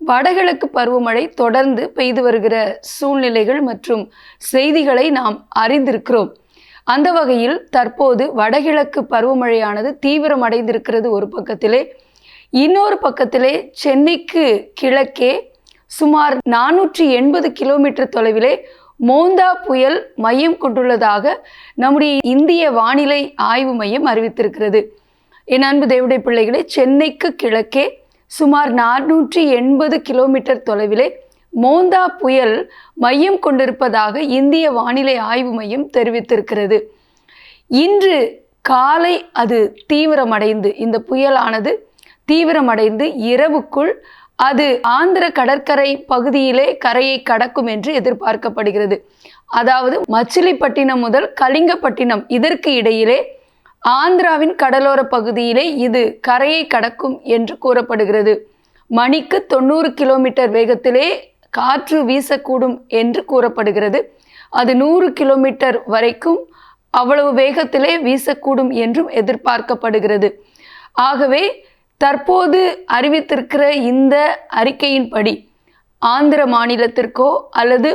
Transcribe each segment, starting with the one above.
வடகிழக்கு பருவமழை தொடர்ந்து பெய்து வருகிற சூழ்நிலைகள் மற்றும் செய்திகளை நாம் அறிந்திருக்கிறோம். அந்த வகையில் தற்போது வடகிழக்கு பருவமழையானது தீவிரமடைந்திருக்கிறது ஒரு பக்கத்திலே. இன்னொரு பக்கத்திலே சென்னைக்கு கிழக்கே சுமார் நானூற்றி எண்பது கிலோமீட்டர் தொலைவிலே மோந்தா புயல் மையம் கொண்டுள்ளதாக நம்முடைய இந்திய வானிலை ஆய்வு மையம் அறிவித்திருக்கிறது. என் அன்பு தேவடைய பிள்ளைகளே சென்னைக்கு கிழக்கே சுமார் நானூற்றி எண்பது கிலோமீட்டர் தொலைவிலே மோந்தா புயல் மையம் கொண்டிருப்பதாக இந்திய வானிலை ஆய்வு மையம் தெரிவித்திருக்கிறது. இன்று காலை அது தீவிரமடைந்து இந்த புயலானது தீவிரமடைந்து இரவுக்குள் அது ஆந்திர கடற்கரை பகுதியிலே கரையை கடக்கும் என்று எதிர்பார்க்கப்படுகிறது. அதாவது மச்சிலிப்பட்டினம் முதல் கலிங்கப்பட்டினம் இதற்கு இடையிலே ஆந்திராவின் கடலோர பகுதியிலே இது கரையை கடக்கும் என்று கூறப்படுகிறது. மணிக்கு தொண்ணூறு கிலோமீட்டர் வேகத்திலே காற்று வீசக்கூடும் என்று கூறப்படுகிறது. அது நூறு கிலோமீட்டர் வரைக்கும் அவ்வளவு வேகத்திலே வீசக்கூடும் என்றும் எதிர்பார்க்கப்படுகிறது. ஆகவே தற்போது அறிவித்திருக்கிற இந்த அறிக்கையின்படி ஆந்திர மாநிலத்திற்கோ அல்லது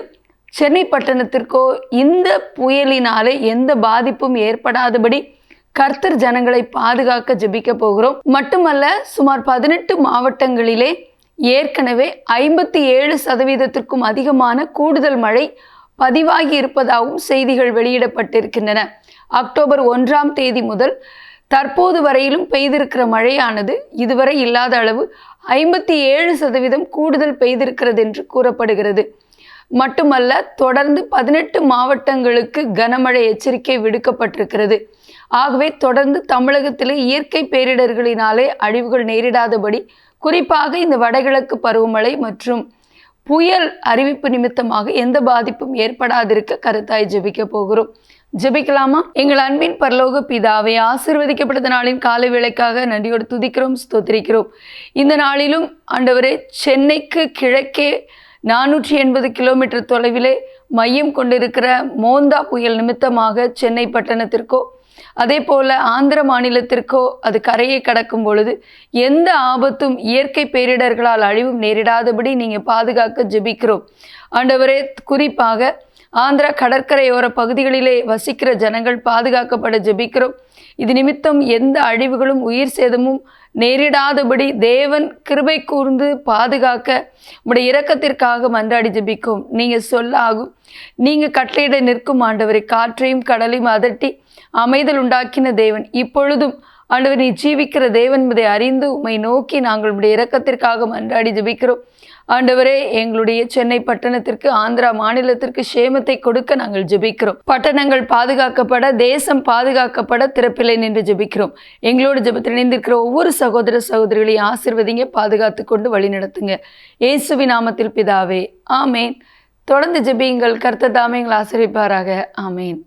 சென்னை பட்டணத்திற்கோ இந்த புயலினாலே எந்த பாதிப்பும் ஏற்படாதபடி கர்த்தர் ஜனங்களை பாதுகாக்க ஜெபிக்க போகிறோம். மட்டுமல்ல சுமார் பதினெட்டு மாவட்டங்களிலே ஏற்கனவே ஐம்பத்தி ஏழு சதவீதத்திற்கும் அதிகமான கூடுதல் மழை பதிவாகி இருப்பதாகவும் செய்திகள் வெளியிடப்பட்டிருக்கின்றன. அக்டோபர் ஒன்றாம் தேதி முதல் தற்போது வரையிலும் பெய்திருக்கிற மழையானது இதுவரை இல்லாத அளவு ஐம்பத்தி ஏழு சதவீதம் கூடுதல் பெய்திருக்கிறது என்று கூறப்படுகிறது. மட்டுமல்ல தொடர்ந்து பதினெட்டு மாவட்டங்களுக்கு கனமழை எச்சரிக்கை விடுக்கப்பட்டிருக்கிறது. ஆகவே தொடர்ந்து தமிழகத்திலே இயற்கை பேரிடர்களினாலே அழிவுகள் நேரிடாதபடி குறிப்பாக இந்த வடகிழக்கு பருவமழை மற்றும் புயல் அறிவிப்பு நிமித்தமாக எந்த பாதிப்பும் ஏற்படாதிருக்க கருத்தாய் ஜெபிக்க போகிறோம். ஜெபிக்கலாமா? எங்கள் அன்பின் பரலோக பிதாவை ஆசிர்வதிக்கப்பட்ட நாளின் காலை வேலைக்காக நன்றியோடு துதிக்கிறோம் ஸ்தோத்திரிக்கிறோம். இந்த நாளிலும் ஆண்டவரே சென்னைக்கு கிழக்கே நானூற்றி எண்பது கிலோமீட்டர் தொலைவிலே மையம் கொண்டிருக்கிற மோந்தா புயல் நிமித்தமாக சென்னை பட்டணத்திற்கோ அதே போல ஆந்திர மாநிலத்திற்கோ அது கரையை கடக்கும் பொழுது எந்த ஆபத்தும் இயற்கை பேரிடர்களால் அழிவும் நேரிடாதபடி நீங்கள் பாதுகாக்க ஜெபிக்கிறோம். ஆண்டவரே குறிப்பாக ஆந்திரா கடற்கரையோர பகுதிகளிலே வசிக்கிற ஜனங்கள் பாதுகாக்கப்பட ஜெபிக்கிறோம். இது நிமித்தம் எந்த அழிவுகளும் உயிர் சேதமும் நேரிடாதபடி தேவன் கிருபை கூர்ந்து பாதுகாக்க உடைய இரக்கத்திற்காக மன்றாடி ஜெபிக்கும். நீங்கள் சொல்ல ஆகும். நீங்கள் கட்டளையிட நிற்கும் ஆண்டவரை காற்றையும் கடலையும் அதட்டி அமைதல் உண்டாக்கின தேவன் இப்பொழுதும் ஆண்டவர் நீ ஜீவிக்கிற தேவன் என்பதை அறிந்து உம்மை நோக்கி நாங்கள் உடைய இரக்கத்திற்காக மன்றாடி ஜெபிக்கிறோம். ஆண்டவரே எங்களுடைய சென்னை பட்டணத்திற்கு ஆந்திரா மாநிலத்திற்கு சேமத்தை கொடுக்க நாங்கள் ஜெபிக்கிறோம். பட்டணங்கள் பாதுகாக்கப்பட தேசம் பாதுகாக்கப்பட திறப்பிலை நின்று ஜெபிக்கிறோம். எங்களோட ஜெபத்தில் இணைந்திருக்கிற ஒவ்வொரு சகோதர சகோதரிகளையும் ஆசிர்வதிங்க பாதுகாத்து கொண்டு வழி நடத்துங்க. இயேசுவி நாமத்தில் பிதாவே ஆமேன். தொடர்ந்து ஜெபியுங்கள் கர்த்தர் தாமே எங்களை ஆசிரிப்பாராக ஆமேன்.